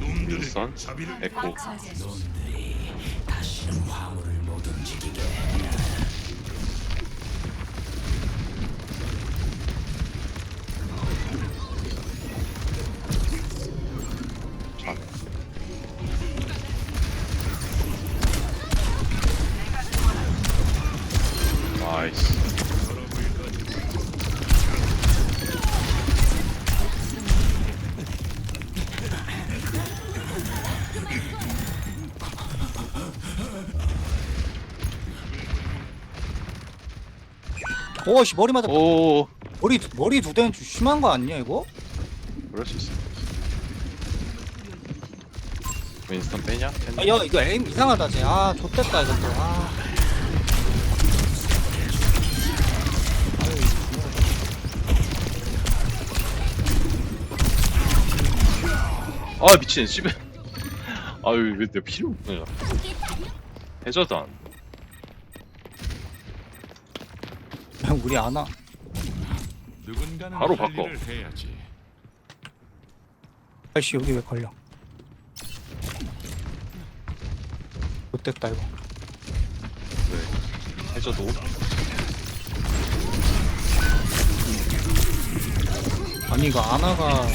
윈스턴 에코 자. 나이스 오씨 머리 맞아 오 머리 두- 머리 두 대는 좀 심한 거 아니야 이거? 그럴 수 있어. 윈스턴 빼냐? 아, 야 이거 에임 이상하다 쟤아 좆됐다 이것도 아. 아 미친 씨발. 아유 왜내 필요 없냐 해저단 그 우리 안와 누군가는 바로 할 바꿔. 일을 해야지. 아이씨 여기 왜 걸려 좆됐다 이거 네 해저도 아니 이거 아나가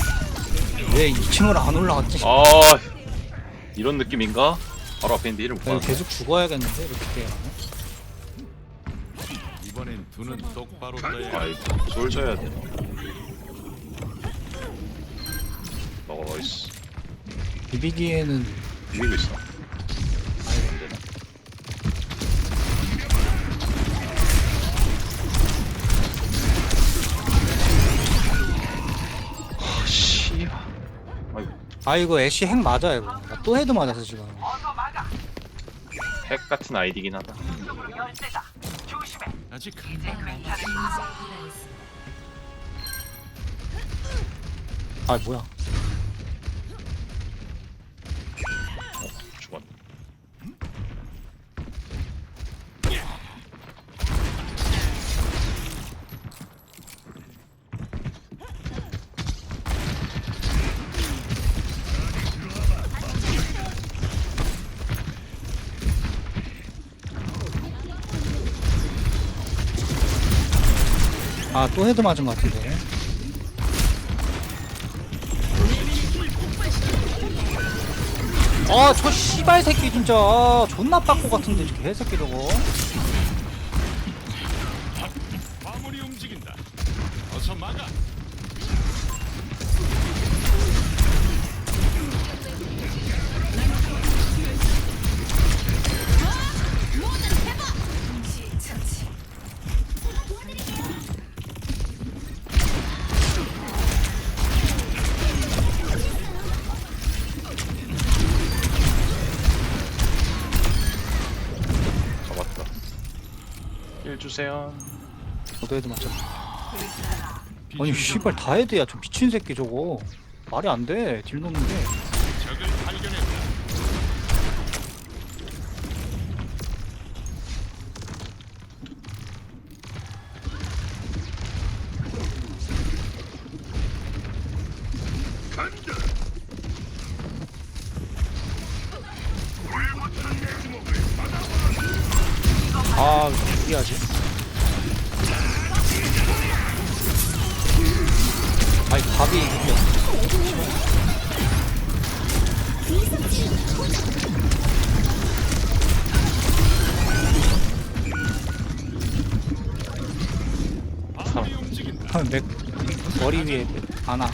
왜 2층으로 안 올라갔지? 아 이런 느낌인가? 바로 앞에 있는데 이름 못 나 이거 봤네 계속 죽어야겠는데 이렇게 하면 이번엔 두눈 똑바로 떠야 아이 솔져야 돼. 나이스 비비기에는 비비고 있어. 안 되나 아 씨발 아이고 아 이거 애쉬 핵 맞아 이거. 나또 헤드 맞았어 지금. 핵 같은 아이디긴 하다 아직 아 뭐야 죽었네 아 또 헤드 맞은 것 같은데. 아저 씨발 새끼 진짜. 아, 존나 빠꾸 같은데 저 개새끼 저거. 주세요. 저도 헤드 맞잖아 아니 씨발 다 헤드야. 저 미친 새끼 저거. 말이 안돼딜 놓는 게 아, 어떻게 하지? 아이, 밥이 이겨. 아, 맥, 머리 위에 하나.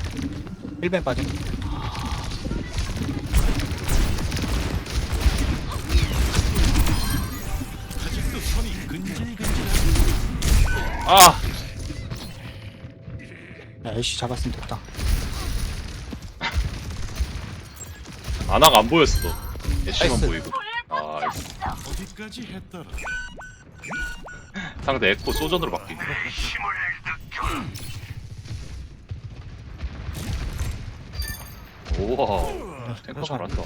1벤 빠짐. 아 야, 애쉬 잡았으면 됐다. 아나가 안 보였어 애쉬만 나이스. 보이고 아 어디까지 했더라. 상대 에코 소전으로 바뀌네 우와 탱커 잘한다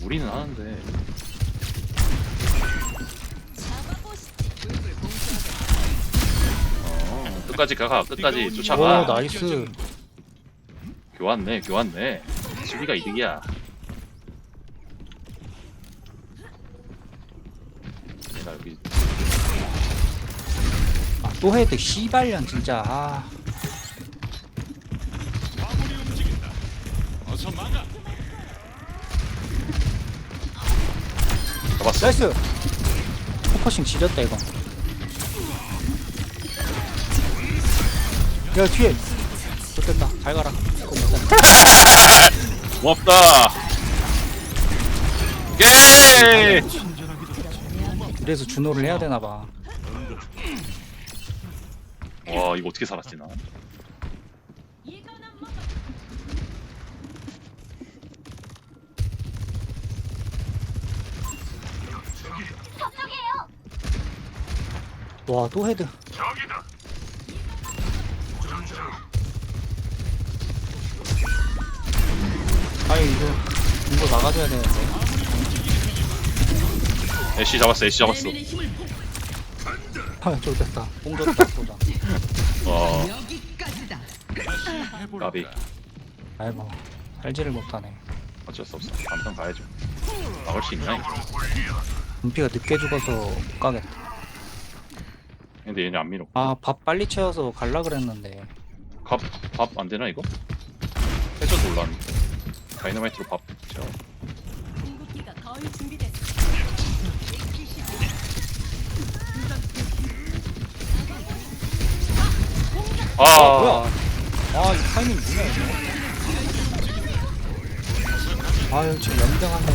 무리는 하는데 끝까지 가가 끝까지 쫓아가 오, 나이스. 교환네 교환네 수비가 이득이야. 내가 여기 아, 또 헤드 씨발년 진짜 아 화물이 움직인다. 어서 막아. 잡았어. 나이스 포커싱 지렸다 이거 야 뒤에 좋됐다 잘 가라. 고맙다. 예. 그래서 준호를 해야 되나봐 와 이거 어떻게 살았지 나? 와 또 헤드 아이 이거 이거 나가줘야 되는데 애쉬 잡았어. 애쉬 잡았어. 아 좋됐다 뽕 줬다 쏘자 와? 나비 아이고 살지를 못하네 어쩔 수 없어. 한편 가야죠. 막을 수 있나? 이거? 눈피가 늦게 죽어서 못 가겠다 근데 얘네 안 밀어. 아 밥 빨리 채워서 갈라 그랬는데 밥밥 안 되나 이거? 해줘도 올라왔는데. 다이너마이트로 밥 채워. 궁극기가 거의 준비됐어. 아 뭐야 아이 타이밍 뭐냐 이거 아유 지금 연병하네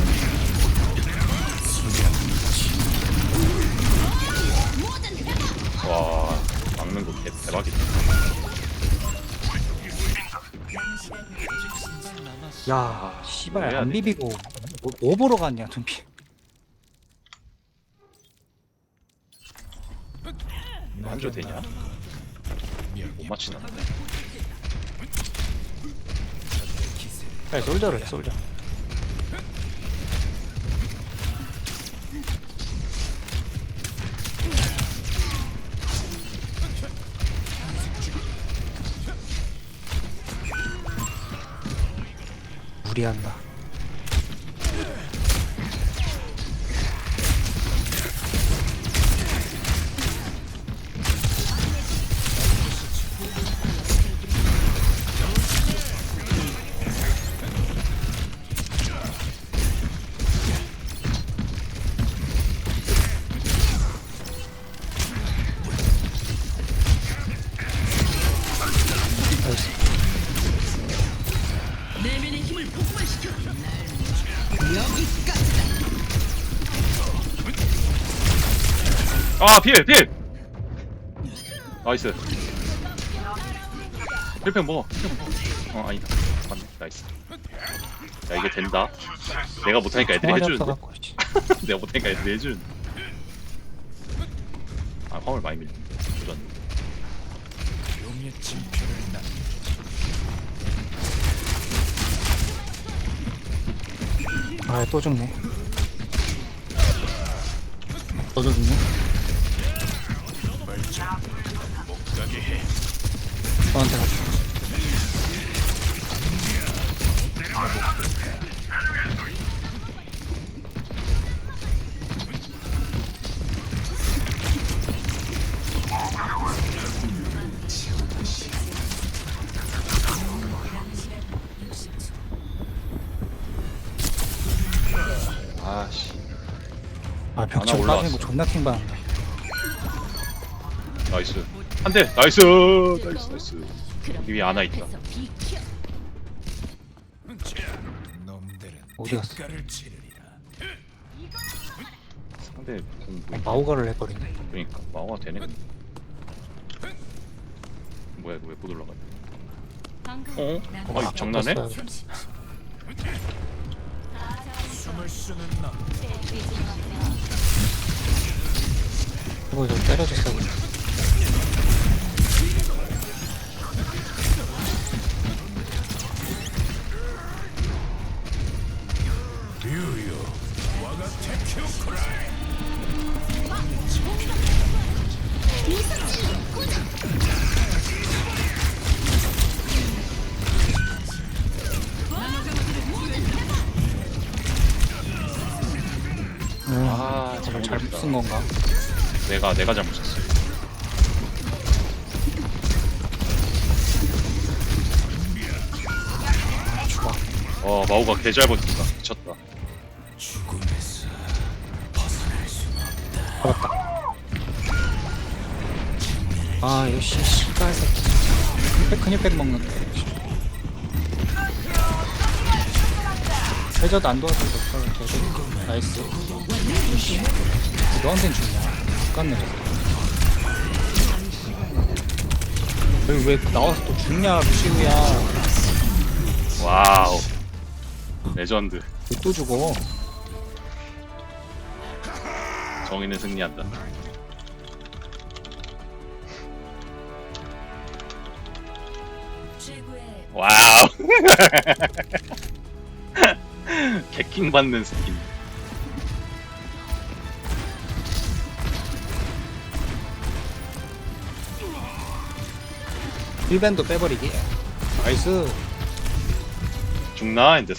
와 막는 거 개- 대박이다. 야 씨발 해야 안 돼. 비비고 뭐, 뭐 보러 갔냐 눈피 한조 되냐? 못 맞히나? 빨리 솔저를 해 솔저 무리한다 아 필! 필! 나이스. 필평 먹어. 어 아니다. 맞네. 나이스. 야 이게 된다. 내가 못하니까 애들이 총알이 해주는데. 내가 못하니까 애들이 해주는데. 아 화물 많이 징표를 남. 아또 죽네 너도 죽네 너한테 갔어 아씨. 아 벽치고 올라왔어. 빠지는 거 존나 킹받는다 나이스. 한 대. 나이스. 나이스 나이스. 여기 위에 하나 있다. 어디 갔어? 상대 무슨 뭐 마우가를 해버리네 그러니까 마오가 되네. 뭐야 이거 왜못 올라가? 어? 난아 이거 장난해? 떴어요. 이거 좀 때려줬어 유 쓴 건가? 내가 내가 잘못했어. 아 좋아 어 마오가 개잘 버틴다. 미쳤다. 죽음에서 벗어날 수는 없다. 잡았다 아 이거 씨 씨발 새끼 백 큰일백 먹는데 해저도 안 도와줘도 될걸 계속 나이스 씨 너한텐 죽냐 저거 여기 왜 나와서 또 죽냐 루시우야 와우. 레전드. 왜또 죽어 정의는 승리한다. 와우. 개킹 받는 스킨. 힐밴도 빼버리기 나이스 죽나? 이제